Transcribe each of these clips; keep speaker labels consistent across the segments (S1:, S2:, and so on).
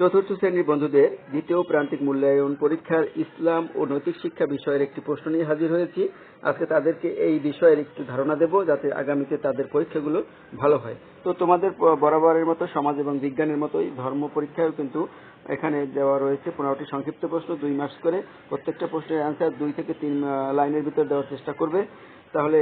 S1: চতুর্থ শ্রেণির বন্ধুদের দ্বিতীয় প্রান্তিক মূল্যায়ন পরীক্ষার ইসলাম ও নৈতিক শিক্ষা বিষয়ের একটি প্রশ্ন নিয়ে হাজির হয়েছি। আজকে তাদেরকে এই বিষয়ের একটি ধারণা দেব যাতে আগামীতে তাদের পরীক্ষাগুলো ভালো হয়। তো তোমাদের বরাবরের মতো সমাজ এবং বিজ্ঞানের মতোই ধর্ম পরীক্ষায় কিন্তু এখানে দেওয়া রয়েছে পনেরোটি সংক্ষিপ্ত প্রশ্ন, দুই মার্কস করে প্রত্যেকটা প্রশ্নের অ্যান্সার দুই থেকে তিন লাইনের ভিতর দেওয়ার চেষ্টা করবে। তাহলে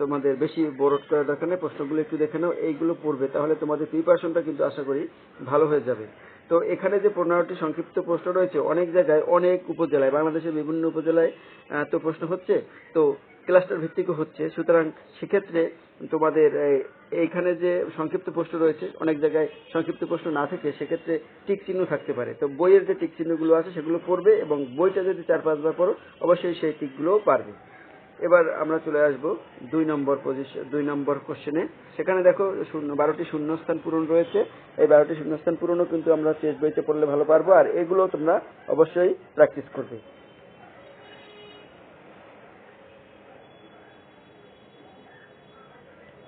S1: তোমাদের বেশি বোরড করার দরকার নেই, প্রশ্নগুলো একটু দেখে নাও, এইগুলো পড়বে, তাহলে তোমাদের প্রিপারেশনটা কিন্তু আশা করি ভালো হয়ে যাবে। তো এখানে যে পনেরোটি সংক্ষিপ্ত প্রশ্ন রয়েছে, অনেক জায়গায়, অনেক উপজেলায়, বাংলাদেশের বিভিন্ন উপজেলায় তো প্রশ্ন হচ্ছে, তো ক্লাস্টার ভিত্তিক হচ্ছে, সুতরাং সেক্ষেত্রে তোমাদের এই- এইখানে যে সংক্ষিপ্ত প্রশ্ন রয়েছে, অনেক জায়গায় সংক্ষিপ্ত প্রশ্ন না থেকে সেক্ষেত্রে টিক চিহ্ন থাকতে পারে। তো বইয়ের যে টিক চিহ্নগুলো আছে সেগুলো পড়বে এবং বইটা যদি চার পাঁচবার পড়ো, অবশ্যই সেই টিকগুলোও পারবে। এবার আমরা চলে আসব দুই নম্বর পজিশন দুই নম্বর কোশ্চেনে সেখানে দেখো শূন্য, বারোটি শূন্যস্থান পূরণ রয়েছে। এই বারোটি শূন্যস্থান পূরণও কিন্তু আমরা টেস্ট বইতে পড়লে ভালো পারব, আর এগুলো তোমরা অবশ্যই প্র্যাকটিস করবে।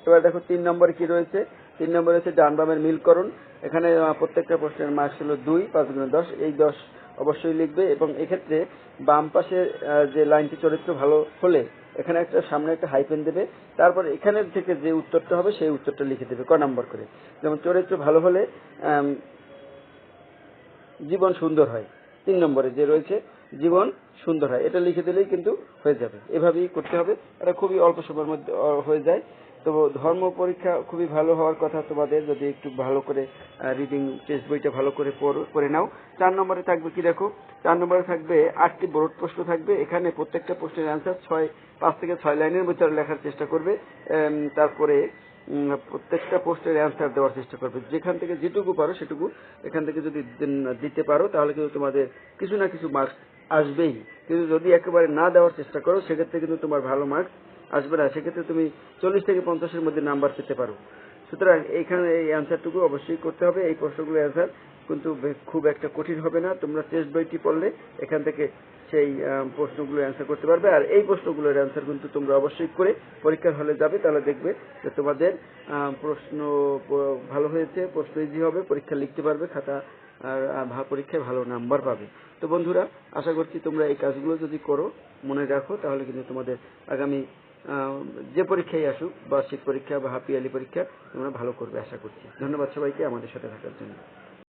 S1: এবার দেখো তিন নম্বরে কি রয়েছে? তিন নম্বরে হচ্ছে ডান বামের মিলকরণ এখানে প্রত্যেকটা প্রশ্নের মার্কস হলো দুই, পাঁচ গুণে দশ। এই দশ অবশ্যই লিখবে এবং এক্ষেত্রে বাম পাশে যে লাইনটি চরিত্র ভালো হলে এখানে একটা, সামনে একটা হাইপেন দেবে। তারপর এখানের থেকে যে উত্তরটা হবে, সেই উত্তরটা লিখে দেবে ক নম্বর করে। যেমন চরিত্র ভালো হলে জীবন সুন্দর হয়। তিন নম্বরে যে রয়েছে জীবন সুন্দর হয়। এটা লিখে দিলেই কিন্তু হয়ে যাবে। এভাবেই করতে হবে। এটা খুবই অল্প সময়ের মধ্যে হয়ে যায়। তো ধর্ম পরীক্ষা খুবই ভালো হওয়ার কথা তোমাদের। যদি একটু ভালো করে রিডিং টেস্ট বইটা ভালো করে করে নাও। চার নম্বরে থাকবে কি দেখো? চার নম্বরে থাকবে আটটি বোর্ড প্রশ্ন থাকবে। এখানে প্রত্যেকটা প্রশ্নের অ্যান্সার ছয়, পাঁচ থেকে ছয় লাইনের মধ্যে লেখার চেষ্টা করবে। তারপরে প্রত্যেকটা পোস্টের অ্যান্সার দেওয়ার চেষ্টা করবে। যেখান থেকে যেটুকু পারো সেটুকু এখান থেকে যদি দিতে পারো, তাহলে কিন্তু তোমাদের কিছু না কিছু মার্কস আসবেই। কিন্তু যদি একেবারে না দেওয়ার চেষ্টা করো, সেক্ষেত্রে কিন্তু তোমার ভালো মার্কস আসবে না। সেক্ষেত্রে তুমি চল্লিশ থেকে পঞ্চাশের মধ্যে নাম্বার পেতে পারো। সুতরাং এইখানে এই অ্যান্সারটুকু অবশ্যই করতে হবে। এই প্রশ্নগুলো অ্যান্সার কিন্তু খুব একটা কঠিন হবে না। তোমরা টেস্ট বইটি পড়লে এখান থেকে সেই প্রশ্নগুলো অ্যান্সার করতে পারবে। আর এই প্রশ্নগুলোর অ্যান্সার কিন্তু তোমরা অবশ্যই করে পরীক্ষার হলে যাবে। তাহলে দেখবে যে তোমাদের প্রশ্ন ভালো হয়েছে, প্রশ্ন ইজি হবে, পরীক্ষা লিখতে পারবে, খাতা পরীক্ষায় ভালো নাম্বার পাবে। তো বন্ধুরা, আশা করছি তোমরা এই কাজগুলো যদি করো, মনে রাখো, তাহলে কিন্তু তোমাদের আগামী যে পরীক্ষায় আসুক বার্ষিক পরীক্ষা বা হাফ ইয়ারলি পরীক্ষা, তোমরা ভালো করবে, আশা করছি। ধন্যবাদ সবাইকে আমাদের সাথে থাকার জন্য।